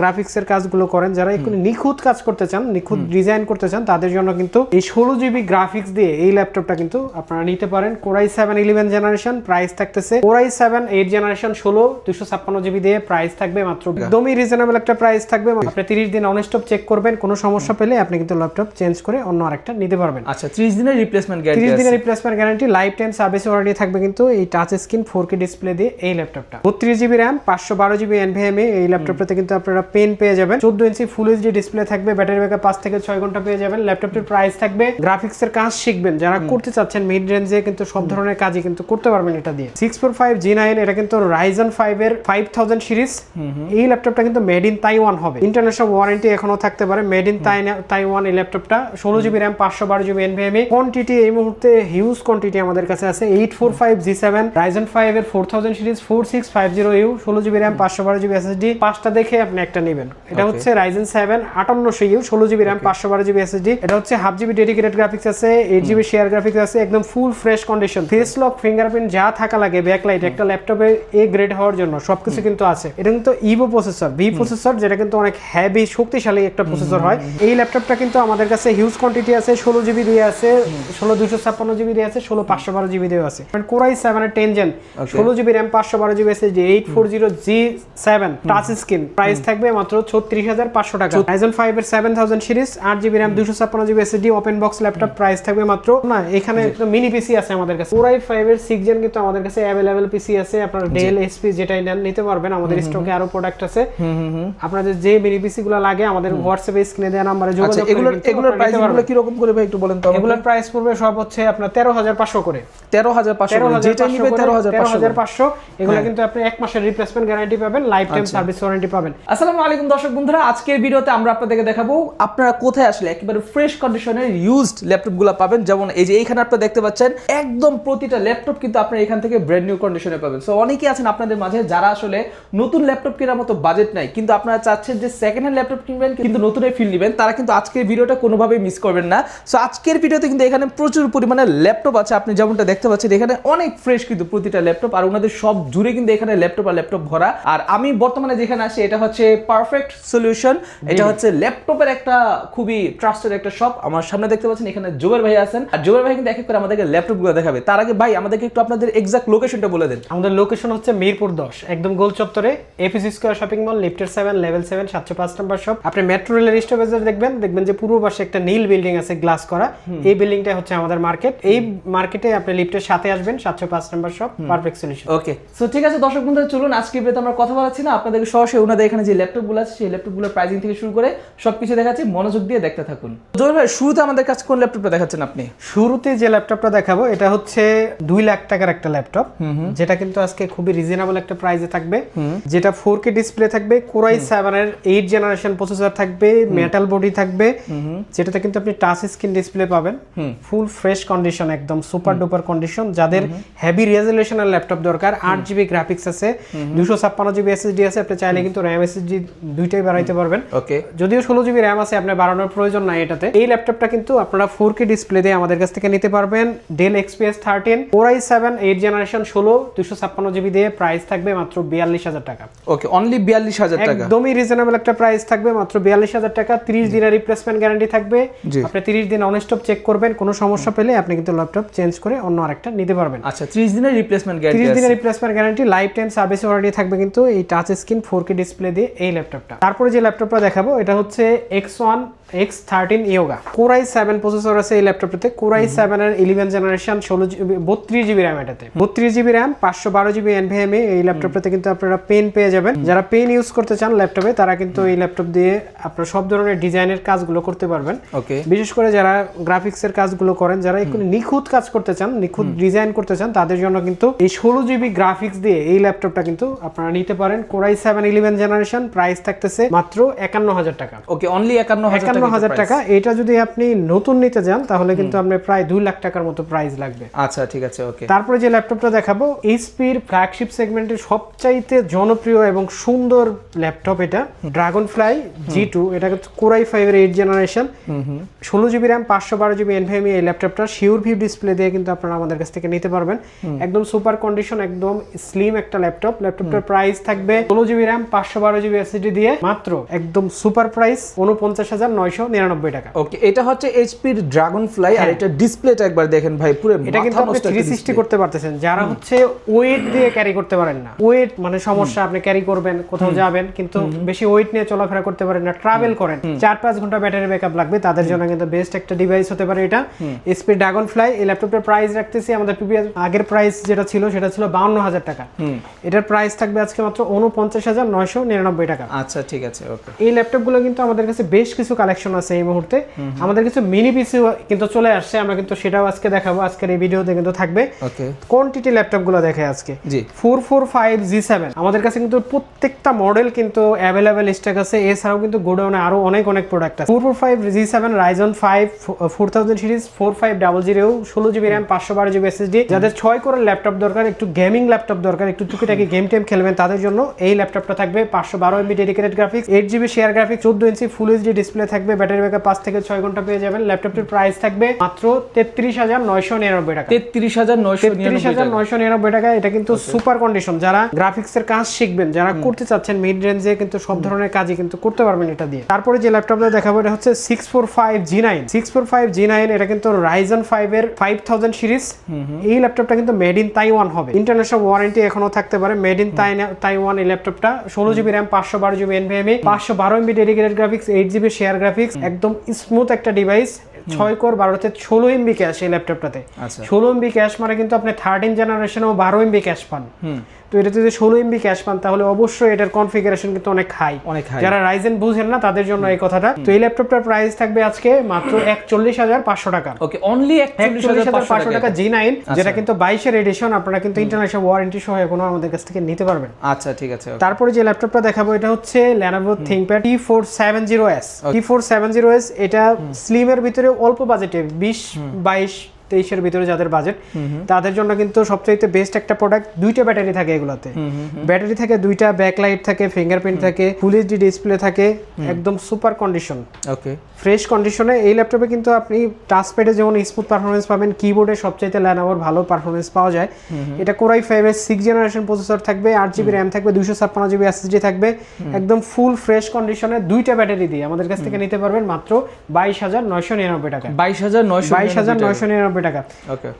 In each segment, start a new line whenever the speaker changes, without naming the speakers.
গ্রাফিক্সের কাজগুলো করেন যারা একটু নিখুঁত কাজ করতে চান নিখুঁত ডিজাইন করতে চান তাদের জন্য কিন্তু এই ষোলো জিবি গ্রাফিক্স দিয়ে এই ল্যাপটপটা কিন্তু আপনারা নিতে পারেন। Core i seven eleven generation price থাকতেছে। Core i seven eight generation ষোলো দুশো ছাপ্পান্ন জিবি দিয়ে প্রাইস থাকবে মাত্র। একদমই রিজনেবল একটা প্রাইস থাকবে। আপনি তিরিশ দিন অন স্টপ চেক করবেন কোনো সমস্যা পেলে আপনি কিন্তু ল্যাপটপ চেঞ্জ করে অন্য আরেকটা নিতে পারবেন।
আচ্ছা ত্রিশ দিনের রিপ্লেসমেন্ট গ্যারান্টি
ত্রিশ দিনের replacement guarantee life time service warranty থাকবে কিন্তু এই touch screen four K display দিয়ে এই ল্যাপটপটা বত্রিশ জিবি র্যাম পাঁচশো বারো জিবি এনভিএমএ এই ল্যাপটপটাতে কিন্তু আপনারা পেন পেয়ে যাবেন। চোদ্দ ইঞ্চি ফুল এইচডি ডিসপ্লে থাকবে ব্যাটারি ব্যাকআপ পাঁচ থেকে ছয় ঘণ্টা পেয়ে যাবেন। ল্যাপটপটির প্রাইস থাকবে। গ্রাফিক্স এর কাজ শিখবেন। যারা করতে চাচ্ছেন মিড রেঞ্জে কিন্তু সব ধরনের কাজই কিন্তু করতে পারবেন এটা দিয়ে। Six four five G nine এটা কিন্তু রাইজন ফাইভ এর ফাইভ থাউজেন্ড সিরিজ এই ল্যাপটপটা কিন্তু মেড ইন তাইওয়ান হবে। ইন্টারন্যাশনাল ওয়ারেন্টি এখনও থাকতে পারে। মেড ইন তাইওয়ান এই ল্যাপটপটা ষোলো জিবি র্যাম পাঁচশো বারো জিবি এনভিএমএ কোয়ান্টিটি এই মুহূর্তে হিউজ কোয়ান্টিটি আমাদের কাছে আছে। Eight four five G seven Ryzen five এর four thousand series four six five zero U ষোলো জিবি র্যাম পাঁচশো বারো জিবি এসএসডি পাঁচটা দেখে আপনি একটা নেবেন। এটা হচ্ছে রাইজেন সেভেন আটান্নশো ইউ ষোলো জিবি র্যাম পাঁচশো বারো জিবি এসএসডি এটা হচ্ছে হাফ জিবি ডেডিকেটেড গ্রাফিক্স আছে এইট জিবি শেয়ার গ্রাফিক্স আছে একদম full fresh condition face lock fingerprint যা থাকা লাগে ব্যাকলাইট একটা ল্যাপটপে এ গ্রেড হওয়ার জন্য সবকিছু কিন্তু আছে। এটা কিন্তু ইভো প্রসেসর ভি প্রসেসর যেটা কিন্তু অনেক হ্যাভি শক্তিশালী একটা প্রসেসর হয়। এই ল্যাপটপটা কিন্তু আমাদের কাছে হিউজ কোয়ান্টিটি আছে ষোলো জিবি দিয়ে আছে ষোলো দুশো ছাপ্পান্ন জিবি দিয়ে আছে ষোলো পাঁচশো বারো জিবি দিয়ে আছে। কোরাই সেভেনের টেন জেন ষোলো জিবি র্যাম পাঁচশো বারো GB SSD eight four zero G seven touch screen price থাকবে মাত্র ছত্রিশ হাজার পাঁচশো টাকা। ফাইভ এর সেভেন থাউজেন্ড সিরিজ আট জিবি র্যাম দুশো ছাপ্পান্ন GB SSD open box laptop price থাকবে মাত্র না এখানে মিনি পিসি আছে আমাদের কাছে। কোরাই ফাইভ এর সিক্স জেন কিন্তু আমাদের কাছে অ্যাভেলেবেল পিসি আছে আপনার ডেল এসপি যেটাই নেন নিতে পারবেন। আমাদের স্টকে আরও প্রোডাক্ট আছে। আপনাদের যে মিনি পিসি গুলো লাগে আমাদের হোয়াটসঅ্যাপে স্ক্রিনে দেওয়া নাম্বারে
আচ্ছা
যোগাযোগ করে
এগুলোর এগুলোর প্রাইস। এগুলো কি রকম করে ভাই একটু বলেন তো
এগুলোর প্রাইস পড়বে সব হচ্ছে আপনার তেরো হাজার পাঁচশো করে।
তেরো হাজার পাঁচশো
তেরো হাজার
যেটা নিবে হাজার পাঁচশো
এগুলো কিন্তু আপনি এক মাসের রিপ্লেসমেন্ট গ্যারান্টি পাবেন লাইফ টাইম সার্ভিস ওয়ারেন্টি পাবেন।
আসসালামু আলাইকুম দর্শক বন্ধুরা, আজকের ভিডিওতে আমরা আপনাদেরকে দেখাবো আপনারা কোথায় আসলে একেবারে ফ্রেশ কন্ডিশনের ইউজড ল্যাপটপগুলো পাবেন। যেমন এই যে এইখানে আপনারা দেখতে পাচ্ছেন, একদম প্রতিটা ল্যাপটপ কিন্তু আপনারা এখান থেকে ব্র্যান্ড নিউ কন্ডিশনে পাবেন। সো অনেকেই আছেন আপনাদের মাঝে যারা আসলে নতুন ল্যাপটপ কেনার মতো বাজেট নাই, কিন্তু আপনারা চাচ্ছেন যে সেকেন্ড হ্যান্ড ল্যাপটপ কিনবেন, কিন্তু নতুন ফিল নেবেন, তারা কিন্তু আজকের ভিডিওটা কোনোভাবেই মিস করবেন না। সো আজকের ভিডিওতে কিন্তু এখানে প্রচুর পরিমাণে ল্যাপটপ আছে। আপনি যেমনটা দেখতে পাচ্ছেন, এখানে অনেক ফ্রেশ কিন্তু প্রতিটা ল্যাপটপ আর ওনাদের সব জুড়ে কিন্তু এখানে ল্যাপটপ আর ল্যাপটপ ভরা। আর আমি বর্তমানে যেখানে আসি এটা হচ্ছে পারফেক্ট সলিউশন এটা হচ্ছে ল্যাপটপের একটা খুবই ট্রাস্টেড একটা শপ আমার সামনে দেখতে পাচ্ছেন এখানে জোবের ভাই আছেন। আর জোবের ভাই কিন্তু এক এক করে আমাদেরকে ল্যাপটপগুলো দেখাবে। তার আগে ভাই আমাদেরকে একটু আপনাদের এক্সাক্ট লোকেশনটা বলে দেন।
আমাদের লোকেশন হচ্ছে মিরপুর দশ একদম গোল চত্বরে এফিসি স্কোয়ার শপিং মল লিফটের সেভেন লেভেল সেভেন সাতশো পাঁচ নম্বর শপ আপনি মেট্রো রেলের স্টপেজে দেখবেন দেখবেন যে পূর্ব পাশে একটা নীল বিল্ডিং আছে গ্লাস করা। এই বিল্ডিংটা হচ্ছে আমাদের মার্কেট এই মার্কেটে আপনি লিফটের সাথে আসবেন সাতশো পাঁচ নম্বর shop perfect solution
okay so ঠিক আছে দর্শক বন্ধুরা চলুন আজকে আমরা কথা বলাচ্ছি না। আপনাদেরকে সরাসরি ওনাদের এখানে যে ল্যাপটপগুলো আছে সেই ল্যাপটপগুলোর প্রাইসিং থেকে শুরু করে সবকিছু দেখাচ্ছি মনোযোগ দিয়ে দেখতে থাকুন। জোর ভাই শুরুতে আমাদের কাছে কোন ল্যাপটপটা দেখাচ্ছেন আপনি?
শুরুতে যে ল্যাপটপটা দেখাবো এটা হচ্ছে দুই লাখ টাকার একটা ল্যাপটপ যেটা কিন্তু আজকে খুবই রিজনেবল একটা প্রাইসে থাকবে। যেটা ফোর কে ডিসপ্লে থাকবে কোরাই সেভেন এর এইট জেনারেশন প্রসেসর থাকবে মেটাল বডি থাকবে যেটাতে কিন্তু আপনি টাচ স্ক্রিন ডিসপ্লে পাবেন। ফুল ফ্রেশ কন্ডিশন একদম সুপার ডুপার কন্ডিশন যাদের হেভি রেজুলেশনের ল্যাপটপ দরকার আট জিবি গ্রাফিক্স আছে দুশো ছাপ্পান্ন জিবি এসএসডি আছে আপনি চাইলে কিন্তু র্যাম এসএসডি দুইটাই বাড়াইতে পারবেন।
ওকে।
যদিও ষোলো জিবি র্যাম আছে আপনার বাড়ানোর প্রয়োজন নাই এটাতে। এই ল্যাপটপটা কিন্তু আপনারা ফোর কে ডিসপ্লে দিয়ে আমাদের কাছ থেকে নিতে পারবেন। Dell XPS thirteen four I seven eight generation ষোলো দুশো ছাপ্পান্ন জিবি দিয়ে প্রাইস থাকবে মাত্র বিয়াল্লিশ হাজার টাকা।
ওকে অনলি বিয়াল্লিশ হাজার টাকা।
একদমই রিজনেবল একটা প্রাইস থাকবে মাত্র বিয়াল্লিশ হাজার টাকা। তিরিশ দিনের রিপ্লেসমেন্ট গ্যারান্টি থাকবে। আপনি তিরিশ দিন অনস্টপ চেক করবেন কোনো সমস্যা পেলে আপনি কিন্তু ল্যাপটপ চেঞ্জ করে অন্য আরেকটা নিতে পারবেন।
আচ্ছা ত্রিশ দিনের রিপ্লেসমেন্ট গ্যারান্টি
তিরিশ দিনের replacement guarantee life time service warranty থাকবে কিন্তু এই touch screen four K display দিয়ে এই ল্যাপটপটা তারপরে যে ল্যাপটপটা দেখাবো এটা হচ্ছে X one X thirteen yoga core i seven processor আছে এই ল্যাপটপটাতে কোরাই সেভেন এর ইলেভেন জেনারেশন ষোলো জিবি বত্রিশ জিবি র্যাম এটাতে। বত্রিশ জিবি র্যাম পাঁচশো বারো জিবি এনভিএমএ এই ল্যাপটপটাতে কিন্তু আপনারা পেন পেয়ে যাবেন। যারা পেন ইউজ করতে চান ল্যাপটপে তারা কিন্তু এই ল্যাপটপ দিয়ে আপনারা সব ধরনের ডিজাইনের কাজগুলো করতে পারবেন। বিশেষ করে যারা গ্রাফিক্সের কাজগুলো করেন যারা একটু নিখুঁত কাজ করতে চান নিখুঁত ডিজাইন করতে চান তাদের জন্য কিন্তু এই ষোলো জিবি গ্রাফিক্স দিয়ে এই ল্যাপটপটা কিন্তু আপনারা নিতে পারেন। Core i seven eleven generation price থাকতেছে মাত্র একান্ন হাজার টাকা।
ওকে অনলি একান্ন হাজার
একান্ন হাজার টাকা এটা যদি আপনি নতুন নিতে যান তাহলে কিন্তু আপনার প্রায় দুই লাখ টাকার মতো প্রাইস লাগবে।
আচ্ছা ঠিক আছে ওকে
তারপরে যে ল্যাপটপটা দেখাবো এইচপির ফ্ল্যাগশিপ সেগমেন্টের সবচাইতে জনপ্রিয় এবং সুন্দর ল্যাপটপ এটা ড্রাগন ফ্লাই জি টু এটা কোরাই ফাইভের এইট জেনারেশন ষোলো জিবি র্যাম পাঁচশো বারো জিবি এনভিএমই এই ল্যাপটপটা শিওর ভিউ ডিসপ্লে দিয়ে কিন্তু আপনারা আমাদের কাছ থেকে নিতে পারবেন। একদম সুপার কন্ডিশন একদম স্লিম একটা ল্যাপটপ ল্যাপটপটার প্রাইস থাকবে ষোলো জিবি র্যাম পাঁচশো বারো জিবি এসএসডি দিয়ে মাত্র একদম সুপার প্রাইস উনপঞ্চাশ হাজার নয়শো নিরানব্বই টাকা।
ওকে এটা হচ্ছে এইচপির ড্রাগন ফ্লাই আর
হ্যাঁ।
এটা ডিসপ্লেটা একবার দেখেন ভাই পুরো
এটা কিন্তু আপনি থ্রি সিক্সটি করতে পারতেছেন। যারা হচ্ছে ওয়েট দিয়ে ক্যারি করতে পারেন না। ওয়েট মানে সমস্যা আপনি ক্যারি করবেন কোথাও যাবেন কিন্তু বেশি ওয়েট নিয়ে চলাফেরা করতে পারেন না। ট্রাভেল করেন। চার পাঁচ ঘণ্টা ব্যাটারি ব্যাকআপ লাগবে তাদের জন্য কিন্তু বেস্ট একটা ডিভাইস হতে পারে এটা। এসপি ড্রাগন ফ্লাই এই ল্যাপটপের প্রাইস রাখতেছি আমাদের প্রিভিয়াস আগের প্রাইস যেটা ছিল সেটা ছিল বাউন্ন হাজার টাকা। এটার প্রাইস থাকবে আজকে মাত্র উনপঞ্চাশ হাজার নয়শো নিরানব্বই টাকা।
আচ্ছা ঠিক আছে ওকে
এই ল্যাপটপগুলো কিন্তু আমাদের কাছে বেশ কিছু কালেকশন আছে এই মুহূর্তে। আমাদের কিছু মিনি পিসি কিন্তু চলে আসছে আমরা কিন্তু সেটাও আজকে দেখাবো আজকের এই ভিডিওতে কিন্তু থাকবে।
ওকে
কোয়ান্টিটি ল্যাপটপগুলো দেখে আজকে?
জি।
Four four five G seven আমাদের কাছে কিন্তু প্রত্যেকটা মডেল কিন্তু অ্যাভেলেবেল স্টক আছে। এছাড়াও কিন্তু গোডাউনে আরও অনেক অনেক প্রোডাক্ট আছে। Four four five G seven Ryzen five four thousand series four five double zero ষোলো জিবি র্যাম পাঁচশো বারো জিবি এসএসডি যাদের ছয় করে ল্যাপটপ দরকার একটু গেমিং ল্যাপটপ দরকার একটু টুকিটাকি গেম টেম খেলবেন তাদের জন্য এই ল্যাপটপটা থাকবে পাঁচশো বারো MB dedicated graphics eight GB share graphics চোদ্দ ইঞ্চি ফুল এইচডি ডিসপ্লে থাকবে। ব্যাটারি ব্যাকআপ পাঁচ থেকে ছয় ঘণ্টা পেয়ে যাবেন। ল্যাপটপটির প্রাইস থাকবে মাত্র তেত্রিশ হাজার নয়শো নিরানব্বই টাকা।
তেত্রিশ হাজার নয়শো
তেত্রিশ হাজার নয়শো নিরানব্বই টাকা এটা কিন্তু সুপার কন্ডিশন যারা গ্রাফিক্স এর কাজ শিখবেন যারা করতে চাচ্ছেন মিড রেঞ্জে কিন্তু সব ধরনের কাজই কিন্তু করতে পারবেন এটা দিয়ে। তারপরে যে ল্যাপটপটা দেখাবো এটা হচ্ছে six four five G nine six four five G nine এটা কিন্তু রাইজন ফাইভ এর ফাইভ থাউজেন্ড সিরিজ এই ল্যাপটপটা কিন্তু মেড ইন তাইওয়ান হবে। ইন্টারন্যাশনাল ওয়ারেন্টি এখনও থাকতে পারে। মেড ইন তাইওয়ান এই ল্যাপটপটা ষোলো জিবি র্যাম পাঁচশো বারো জিবি এনভিএমই পাঁচশো বারো MB dedicated graphics eight GB share graphics একদম স্মুথ একটা ডিভাইস ছয় কোর বারোতে ষোলো এমবি ক্যাশ এই ল্যাপটপটাতে
আচ্ছা।
ষোলো এমবি ক্যাশ মানে কিন্তু আপনি থার্টিন জেনারেশনেও বারো এমবি ক্যাশ পান। তো এটাতে যদি ষোলো এমবি ক্যাশ পান তাহলে অবশ্যই এটার কনফিগারেশন কিন্তু অনেক হাই
অনেক হাই
যারা রাইজেন বুঝেন না তাদের জন্য এই কথাটা। তো এই ল্যাপটপটার প্রাইস থাকবে আজকে মাত্র একচল্লিশ হাজার পাঁচশো টাকা।
ওকে অনলি
একচল্লিশ হাজার পাঁচশো টাকা। জি নাইন যেটা কিন্তু বাইশের এডিশন আপনারা কিন্তু ইন্টারন্যাশনাল ওয়ারেন্টি সহ এখনও আমাদের কাছ থেকে নিতে পারবেন।
আচ্ছা ঠিক আছে
তারপরে যে ল্যাপটপটা দেখাবো এটা হচ্ছে Lenovo ThinkPad T four seven zero S T four seven zero S এটা স্লিমের ভিতরে অল্প বাজেটে বিশ বাইশ তেইশের ভিতরে যাদের বাজেট তাদের জন্য কিন্তু সবচাইতে বেস্ট একটা প্রোডাক্ট দুইটা ব্যাটারি থাকে এগুলাতে। ব্যাটারি থাকে দুইটা ব্যাকলাইট থাকে ফিঙ্গারপ্রিন্ট থাকে ফুল এইচডি ডিসপ্লে থাকে একদম সুপার কন্ডিশন
ওকে
ফ্রেশ কন্ডিশনে এই ল্যাপটপে কিন্তু আপনি টাচপ্যাডে যেমন স্মুথ পারফরমেন্স পাবেন কিবোর্ডে সবচাইতে ল্যানোভোর ভালো পারফরমেন্স পাওয়া যায়। এটা কোরাই ফাইভের সিক্স জেনারেশন প্রসেসর থাকবে আট জিবি র্যাম থাকবে দুশো ছাপ্পান্ন জিবি এসএসডি থাকবে। একদম ফুল ফ্রেশ কন্ডিশনে দুইটা ব্যাটারি দিয়ে আমাদের কাছ থেকে নিতে পারবেন মাত্র বাইশ হাজার নয়শো নিরানব্বই টাকা
বাইশ হাজার নয়শো
বাইশ হাজার নয়শো নিরানব্বই টাকা।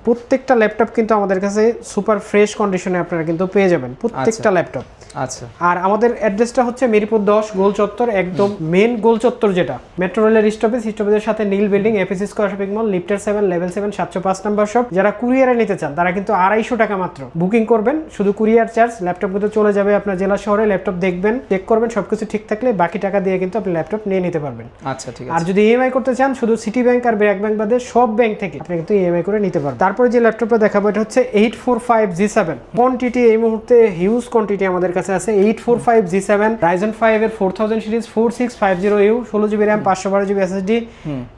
প্রত্যেকটা ল্যাপটপ কিন্তু আমাদের কাছে সুপার ফ্রেশ কন্ডিশনে আপনারা কিন্তু পেয়ে যাবেন। প্রত্যেকটা ল্যাপটপ।
আচ্ছা।
আর আমাদের অ্যাড্রেসটা হচ্ছে মিরপুর দশ গোল চত্বর একদম মেন গোল চত্বর যেটা। মেট্রো রেলের স্টপেজ স্টপেজের সাথে নীল building APC square shopping mall লিফটার seven level seven সাতশো পাঁচ নাম্বার শপ যারা কুরিয়ারে নিতে চান তারা কিন্তু আড়াইশো টাকা মাত্র। বুকিং করবেন শুধু কুরিয়ার চার্জ ল্যাপটপ কিন্তু চলে যাবে আপনার জেলা শহরে ল্যাপটপ দেখবেন চেক করবেন সবকিছু ঠিক থাকলে বাকি টাকা দিয়ে কিন্তু আপনি ল্যাপটপ নিয়ে নিতে পারবেন।
আচ্ছা ঠিক
আর যদি ইএমআই করতে চান শুধু সিটি ব্যাংক আর ব্র্যাক ব্যাংক বাদে সব ব্যাংক থেকে আপনি কিন্তু ইএমআই করে নিতে পারবেন। তারপরে যে ল্যাপটপটা দেখাবো এটা হচ্ছে eight four five G seven quantity এই মুহূর্তে হিউজ কোয়ান্টিটি আমাদের কাছে আছে eight four five G seven Ryzen five এর four thousand series four six five zero U ষোলো জিবি র্যাম পাঁচশো বারো জিবি এসএসডি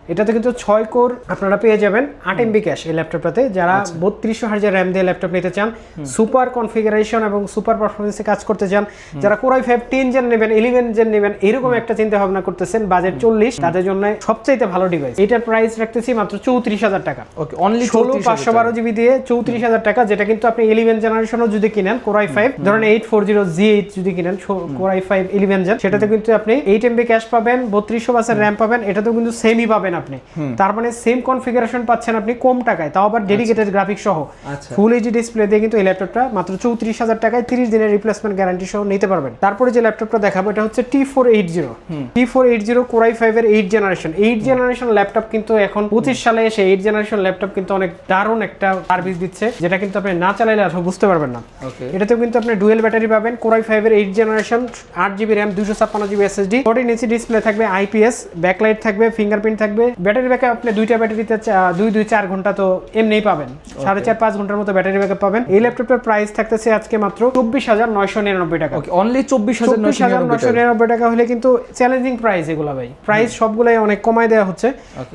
এটাতে কিন্তু ছয় কোর আপনারা পেয়ে যাবেন আট এমবি ক্যাশ এই ল্যাপটপটাতে যারা
আচ্ছা।
বত্রিশশো হাজার র্যাম দিয়ে ল্যাপটপ নিতে চান সুপার কনফিগারেশন এবং সুপার পারফরমেন্সে কাজ করতে চান যারা core i five ten gen নেবেন ইলেভেন জেন নেবেন এরকম একটা চিন্তা ভাবনা করতেছেন বাজেট চল্লিশ তাদের জন্য সবচাইতে ভালো ডিভাইস এটার প্রাইস রাখতেছি মাত্র চৌত্রিশ হাজার টাকা।
ওকে অনলি
ষোলো পাঁচশো বারো জিবি দিয়ে চৌত্রিশ হাজার টাকা যেটা কিন্তু আপনি ইলেভেন জেনারেশনও যদি কিনেন কোরাই ফাইভ ধরেন eight four zero G eight যদি কিনেন কোরাই ফাইভ ইলেভেন জেন সেটাতে কিন্তু আপনি এইট এমবি ক্যাশ পাবেন বত্রিশশো বাসের র্যাম পাবেন এটাতেও কিন্তু সেমই পাবেন আপনি। তার মানে সেম কনফিগারেশন পাচ্ছেন আপনি কম টাকায় তাও আবার ডেডিকেটেড গ্রাফিক সহ।
আচ্ছা।
ফুল এইচডি ডিসপ্লে দিয়ে কিন্তু এই ল্যাপটপটা মাত্র চৌত্রিশ হাজার টাকায় তিরিশ দিনের রিপ্লেসমেন্ট গ্যারান্টি সহ নিতে পারবেন। তারপরে যে ল্যাপটপটা দেখাবো এটা হচ্ছে T four eight zero T four eight zero core i ফাইভের eight generation eight generation laptop কিন্তু এখন পঁচিশ সালে এসে এইট জেনারেশন ল্যাপটপ কিন্তু অনেক দারুণ একটা সার্ভিস দিচ্ছে যেটা কিন্তু আপনি না চালাইলে আসলে বুঝতে পারবেন না। এটাতেও কিন্তু আপনি ডুয়েল ব্যাটারি পাবেন কোরাই ফাইভের এইট জেনারেশন আট জিবি র্যাম দুশো ছাপ্পান্ন জিবি এসএসডি ফোর্টিন ইঞ্চি ডিসপ্লে থাকবে আইপিএস ব্যাকলাইট থাকবে ফিঙ্গারপ্রিন্ট থাকবে ব্যাটারি ব্যাকআপ আপনি দুইটা ব্যাটারিতে দুই দুই চার ঘণ্টা তো এমনিই পাবেন। সাড়ে চার পাঁচ ঘণ্টার মতো ব্যাটারি ব্যাকআপ পাবেন। এই ল্যাপটপের প্রাইস থাকতেছে আজকে মাত্র চব্বিশ হাজার নয়শো নিরানব্বই টাকা।
অনলি চব্বিশ হাজার
নয়শো নিরানব্বই টাকা। হলে কিন্তু চ্যালেঞ্জিং প্রাইস এগুলো ভাই। প্রাইস সবগুলাই অনেক কমায় দেওয়া হচ্ছে।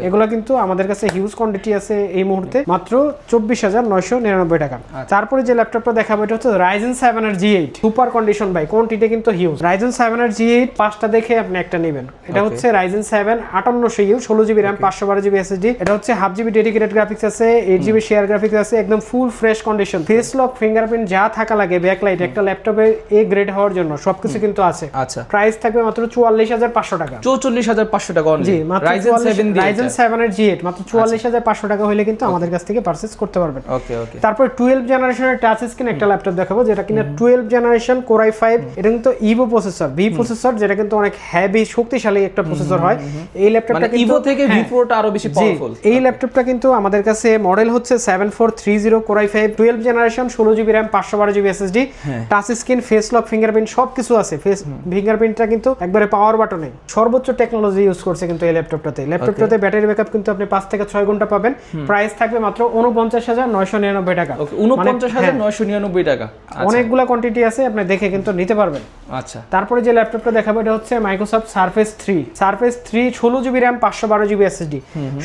এগুলো কিন্তু আমাদের কাছে হিউজ কোয়ান্টিটি আছে এই মুহূর্তে। মাত্র চব্বিশ হাজার নয়শো নিরানব্বই টাকা। তারপরে যে ল্যাপটপটা দেখাবো এটা হচ্ছে রাইজেন সেভেন আর জি এইট সুপার কন্ডিশন ভাই কোয়ান্টিটি কিন্তু হিউজ রাইজেন সেভেন এর জি এইট পাঁচটা দেখে আপনি একটা নেবেন। এটা হচ্ছে রাইজেন সেভেন আটান্নশো ইউ ষোলো জিবি জিবি র্যাম পাঁচশো বারো জিবি এসএসডি এটা হচ্ছে হাফ জিবি ডেডিকেটেড গ্রাফিক্স আছে এইট জিবি শেয়ার গ্রাফিক্স আছে একদম full fresh condition face lock fingerprint যা থাকা লাগে ব্যাকলাইট একটা ল্যাপটপে এ গ্রেড হওয়ার জন্য সবকিছু কিন্তু আছে।
আচ্ছা।
প্রাইস থাকবে মাত্র চুয়াল্লিশ হাজার পাঁচশো টাকা।
চৌচল্লিশ হাজার পাঁচশো টাকা
জি মাত্র
রাইজেন সেভেন
সেভেনের জি এইট মাত্র চুয়াল্লিশ হাজার পাঁচশো টাকা হলে কিন্তু আমাদের কাছ থেকে পারচেস করতে পারবেন।
ওকে ওকে
তারপর টুয়েলভ জেনারেশনের টাচ স্ক্রিন একটা ল্যাপটপ দেখাবো যেটা কিনা টুয়েলভ জেনারেশন কোরাই ফাইভ এটা কিন্তু ইভো প্রসেসর ভি প্রসেসর যেটা কিন্তু অনেক হেভি শক্তিশালী একটা প্রসেসর হয়। এই ল্যাপটপটা
মানে ইভো থেকে ভি
হ্যাঁ,
প্রোটা আরও বেশি পাওয়ারফুল
এই ল্যাপটপটা কিন্তু আমাদের কাছে মডেল হচ্ছে seven four three zero core i five twelve generation ষোলো জিবি র্যাম পাঁচশো বারো GB SSD. Touch screen face lock fingerprint সব কিছু আছে। ফেস ফিঙ্গারপ্রিন্টটা কিন্তু একবারে পাওয়ার বাটনে সর্বোচ্চ টেকনোলজি ইউজ করছে কিন্তু এই ল্যাপটপটাতে ল্যাপটপটাতে ব্যাটারি ব্যাকআপ কিন্তু আপনি পাঁচ থেকে ছয় ঘণ্টা পাবেন। প্রাইস থাকবে মাত্র উনপঞ্চাশ হাজার নয়শো নিরানব্বই টাকা।
ওকে উনপঞ্চাশ হাজার
হ্যাঁ,
টাকা। আচ্ছা,
অনেকগুলা কোয়ান্টিটি আছে আপনি দেখে কিন্তু নিতে পারবেন।
আচ্ছা।
তারপরে যে ল্যাপটপটা দেখাবো এটা হচ্ছে Microsoft Surface three Surface three ষোলো জিবি র্যাম পাঁচশো বারো জিবি এসএসডি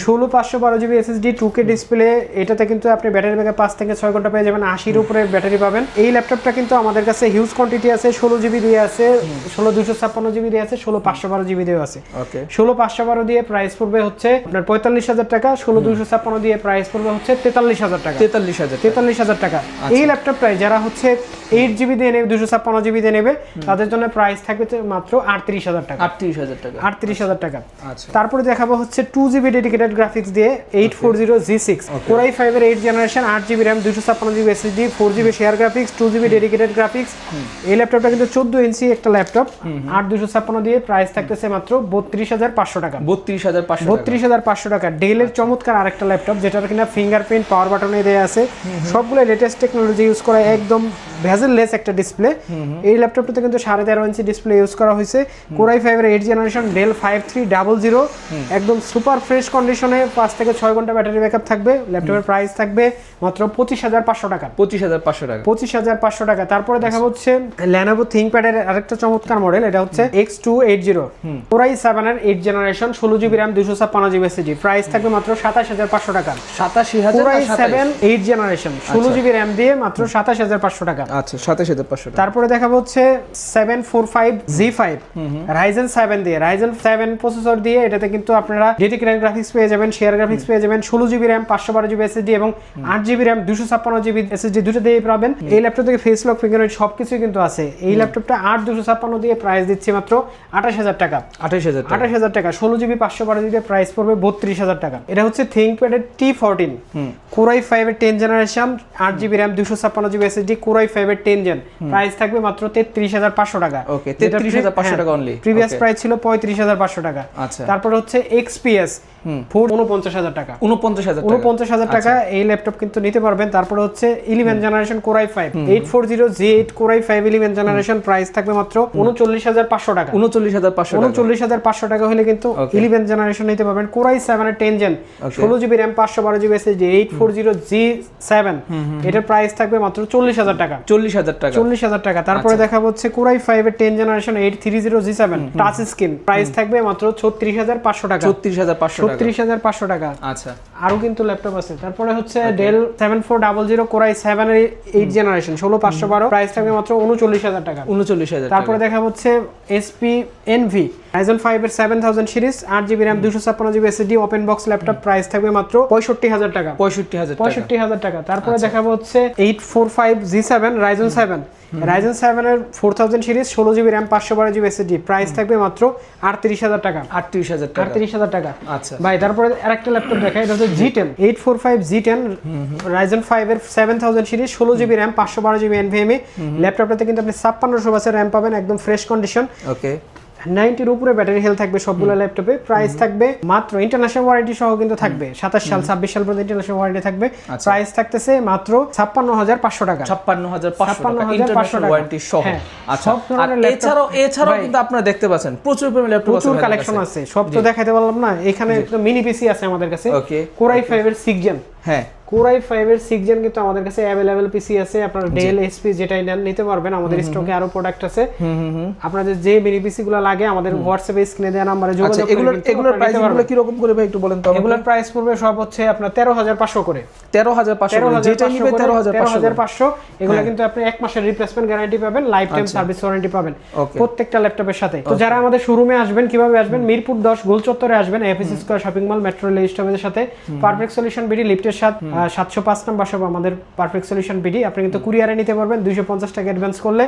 ষোলো পাঁচশো বারো GB SSD two K display এটাতে কিন্তু আপনি ব্যাটারি ব্যাকআপ পাঁচ থেকে ছয় ঘণ্টা পেয়ে যাবেন। আশির উপরে ব্যাটারি পাবেন। এই ল্যাপটপটা কিন্তু আমাদের কাছে হিউজ কোয়ান্টিটি আছে ষোলো জিবি দিয়ে আছে ষোলো দুশো ছাপ্পান্ন জিবি দিয়ে আছে ষোলো পাঁচশো বারো জিবি দিয়ে আছে। ষোলো পাঁচশো বারো দিয়ে প্রাইস পড়বে হচ্ছে আপনার পঁয়তাল্লিশ হাজার টাকা ষোলো দুশো ছাপ্পান্ন দিয়ে প্রাইস পড়বে হচ্ছে তেতাল্লিশ হাজার টাকা।
তেতাল্লিশ হাজার
তেতাল্লিশ হাজার টাকা। এই ল্যাপটপটাই যারা হচ্ছে এইট জিবি দিয়ে নেবে দুশো ছাপ্পান্ন জিবি দিয়ে নেবে তাদের জন্য প্রাইস থাকবে মাত্র আটত্রিশ হাজার টাকা।
আটত্রিশ হাজার টাকা।
আটত্রিশ হাজার টাকা।
আচ্ছা।
তারপরে দেখাবো হচ্ছে টু জিবি ডেডিকেটেড গ্রাফিক্স দিয়ে eight four zero G six core i ফাইভের এইট জেনারেশন আট জিবি র্যাম দুশো ছাপ্পান্ন GB SSD four GB share graphics two GB dedicated graphics এই ল্যাপটপটা কিন্তু চোদ্দ ইঞ্চি একটা ল্যাপটপ আট দুশো ছাপ্পান্ন দিয়ে প্রাইস থাকতেছে মাত্র বত্রিশ হাজার পাঁচশো টাকা।
বত্রিশ হাজার পাঁচশো
বত্রিশ হাজার পাঁচশো টাকা। ডেলের চমৎকার আরেকটা ল্যাপটপ যেটার কিনা ফিঙ্গারপ্রিন্ট পাওয়ার বাটনে দেওয়া আছে। সবগুলো লেটেস্ট টেকনোলজি ইউজ করা একদম ভেজেললেস একটা ডিসপ্লে এই ল্যাপটপটাতে কিন্তু সাড়ে তেরো ইঞ্চি ডিসপ্লে ইউজ করা হয়েছে। কোরাই ফাইভের eight generation Dell five three double zero একদম সুপার ফ্রেশ কন্ডিশনে পাঁচ থেকে ছয় ঘণ্টা ব্যাটারি ব্যাকআপ থাকবে ল্যাপটপের প্রাইস থাকবে মাত্র পঁচিশ হাজার পাঁচশো টাকা।
পঁচিশ হাজার পাঁচশো টাকা।
পঁচিশ হাজার পাঁচশো টাকা। তারপরে দেখা হচ্ছে ল্যানোভো থিঙ্কপ্যাডের আরেকটা চমৎকার মডেল এটা হচ্ছে X two eight zero core i সেভেনের এইট জেনারেশন ষোলো জিবি র্যাম দুশো ছাপ্পান্ন জিবি এসএসডি প্রাইস থাকবে মাত্র সাতাশ হাজার পাঁচশো টাকা।
সাতাশি হাজার
সেভেন এইট জেনারেশন ষোলো জিবি র্যাম দিয়ে মাত্র সাতাশ হাজার পাঁচশো টাকা।
আচ্ছা সাতাশ হাজার পাঁচশো
তারপরে দেখাবো হচ্ছে seven four five G five Ryzen seven দিয়ে। রাইজেন সেভেন প্রসেসর দিয়ে এটাতে কিন্তু আপনারা ডেডিকেটেড গ্রাফিক্স পেয়ে যাবেন শেয়ার গ্রাফিক্স পেয়ে যাবেন ষোলো জিবি র্যাম পাঁচশো বারো জিবি এসএসডি এবং আট জিবি র্যাম দুশো ছাপ্পান্ন জিবি এসএসডি দুটো দিয়ে পাবেন। এই ল্যাপটপ থেকে ফেস লক ফিঙ্গারপ্রিন্ট সব কিছুই কিন্তু আছে। এই ল্যাপটপটা আট দুশো ছাপ্পান্ন দিয়ে প্রাইস দিচ্ছে মাত্র আঠাশ হাজার টাকা।
আঠাশ হাজার টাকা।
আঠাশ হাজার টাকা ষোলো জিবি পাঁচশো বারো জিবি প্রাইস পড়বে বত্রিশ হাজার টাকা। এটা হচ্ছে থিঙ্কপ্যাডের টি ফোরটিন কোরাই ফাইভের টেন জেনারেশন আট জিবি র্যাম দুশো ছাপ্পান্ন জিবি এসএসডি কোরাই ফাইভের টেন জেন প্রাইস থাকবে মাত্র তেত্রিশ হাজার পাঁচশো টাকা।
Okay, 33,500 টাকা only.
প্রিভিয়াস প্রাইস ছিল পঁয়ত্রিশ হাজার পাঁচশো টাকা।
আচ্ছা।
তারপরে হচ্ছে এক্সপিএস ফোর উনপঞ্চাশ হাজার টাকা।
উনপঞ্চাশ হাজার
উনপঞ্চাশ হাজার টাকা এই ল্যাপটপ কিন্তু নিতে পারবেন। তারপরে হচ্ছে eleven generation core i five eight four zero G eight core i five eleven generation price থাকবে মাত্র উনচল্লিশ হাজার পাঁচশো টাকা।
উনচল্লিশ হাজার পাঁচশো
উনচল্লিশ হাজার পাঁচশো টাকা হলে কিন্তু ইলেভেন জেনারেশন নিতে পারবেন। Core i seven ten gen ষোলো জিবি র্যাম পাঁচশো বারো GB SSD eight four zero G seven এটার প্রাইস থাকবে মাত্র চল্লিশ হাজার টাকা।
চল্লিশ হাজার টাকা।
চল্লিশ হাজার টাকা। তারপরে
আচ্ছা।
দেখা হচ্ছে কোরাই ফাইভ এর ten generation eight three zero G seven touch screen price থাকবে মাত্র ছত্রিশ হাজার পাঁচশো টাকা।
ছত্রিশ হাজার পাঁচশো টাকা
হাজার পাঁচশো টাকা।
আচ্ছা।
আরও কিন্তু ল্যাপটপ আছে। তারপরে হচ্ছে Dell seven four double zero core i seven এর এইট জেনারেশন ষোলো পাঁচশো বারো। প্রাইস থাকবে মাত্র উনচল্লিশ হাজার টাকা।
উনচল্লিশ হাজার
তারপরে দেখা হচ্ছে এসপি এনভি রাইজন ফাইভ এর সেভেন থাউজেন্ড সিরিজ আট জিবি র্যাম দুশো ছাপ্পান্ন GB SSD open box laptop price থাকবে মাত্র পঁয়ষট্টি হাজার টাকা।
পঁয়ষট্টি হাজার
পঁয়ষট্টি হাজার টাকা। তারপরে দেখাবো হচ্ছে eight four five G seven Ryzen seven Ryzen সেভেনের ফোর থাউজেন্ড সিরিজ ষোলো জিবি র্যাম পাঁচশো বারো জিবি এসএসডি প্রাইস থাকবে মাত্র আটত্রিশ হাজার টাকা।
আটত্রিশ হাজার টাকা।
আটত্রিশ হাজার টাকা।
আচ্ছা।
ভাই তারপরে আরেকটা ল্যাপটপ দেখাই এটা হচ্ছে G ten eight four five G ten Ryzen five এর সেভেন থাউজেন্ড সিরিজ ষোলো জিবি র্যাম পাঁচশো বারো জিবি এনভিএমএ ল্যাপটপটাতে কিন্তু আপনি ছাপ্পান্নশো বাসের র্যাম পাবেন একদম ফ্রেশ কন্ডিশন
ওকে
নাইনটির উপরে ব্যাটারি হেলথ থাকবে সবগুলো ল্যাপটপে প্রাইস থাকবে মাত্র ইন্টারন্যাশনাল ওয়ারেন্টি সহ কিন্তু থাকবে। সাতাশ সাল ছাব্বিশ সাল পর্যন্ত ইন্টারন্যাশনাল ওয়ারেন্টি থাকবে।
আচ্ছা।
প্রাইস থাকতেছে মাত্র ছাপ্পান্ন হাজার পাঁচশো টাকা
ছাপ্পান্ন হাজার পাঁচশো
56,500
ইন্টারন্যাশনাল
টাকা।
ওয়ারেন্টি সহ।
হ্যাঁ,
আচ্ছা আর
laptop-
এছাড়াও এছাড়াও কিন্তু আপনারা দেখতে পাচ্ছেন প্রচুর পরিমাণে
প্রচুর কালেকশন আছে। সব তো দেখাতে পারলাম না। এখানে মিনি পিসি আছে আমাদের কাছে। কোরাই ফাইভ এর সিক্স জেন
হ্যাঁ।
কোরাই ফাইভ এর সিক্স জেন কিন্তু আমাদের কাছে অ্যাভেলেবেল পিসি আছে। আপনার ডেল এসপি যেটাই নেন নিতে পারবেন। আমাদের স্টকে আরও প্রোডাক্ট আছে। আপনাদের যে মিনি পিসি গুলো লাগে আমাদের হোয়াটসঅ্যাপে স্ক্রিনে দেওয়া নাম্বারে
আচ্ছা
যোগাযোগ করে
এগুলোর এগুলোর প্রাইস
পারবেন।
কি রকম করে ভাই একটু বলেন তো
এগুলোর প্রাইস পড়বে সব হচ্ছে আপনার তেরো হাজার পাঁচশো করে।
তেরো হাজার পাঁচশো
তেরো
করে।
হাজার
যেটা নিবে তেরো হাজার পাঁচশো করে।
পাঁচশো। এগুলো
হ্যাঁ।
কিন্তু আপনি এক মাসের রিপ্লেসমেন্ট গ্যারান্টি পাবেন লাইফ টাইম সার্ভিস ওয়ারেন্টি পাবেন. প্রত্যেকটা ল্যাপটপের সাথে। তো যারা আমাদের শোরুমে আসবেন কীভাবে আসবেন? মিরপুর দশ গোল চত্বরে আসবেন FS square shopping mall metro rail স্টেশনের সাথে। পারফেক্ট সলিউশন বিডি লিফটের সাথে। সাতশো পাঁচ নাম্বার সব আমাদের পারফেক্ট সলিউশন বিডি আপনি কিন্তু কুরিয়ারে নিতে পারবেন দুইশো পঞ্চাশ টাকা অ্যাডভান্স করলে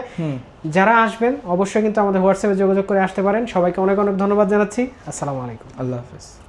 যারা আসবেন অবশ্যই কিন্তু আমাদের হোয়াটসঅ্যাপে যোগাযোগ করে আসতে পারেন। সবাইকে অনেক অনেক ধন্যবাদ জানাচ্ছি। আসসালামু আলাইকুম।
আল্লাহ হাফেজ।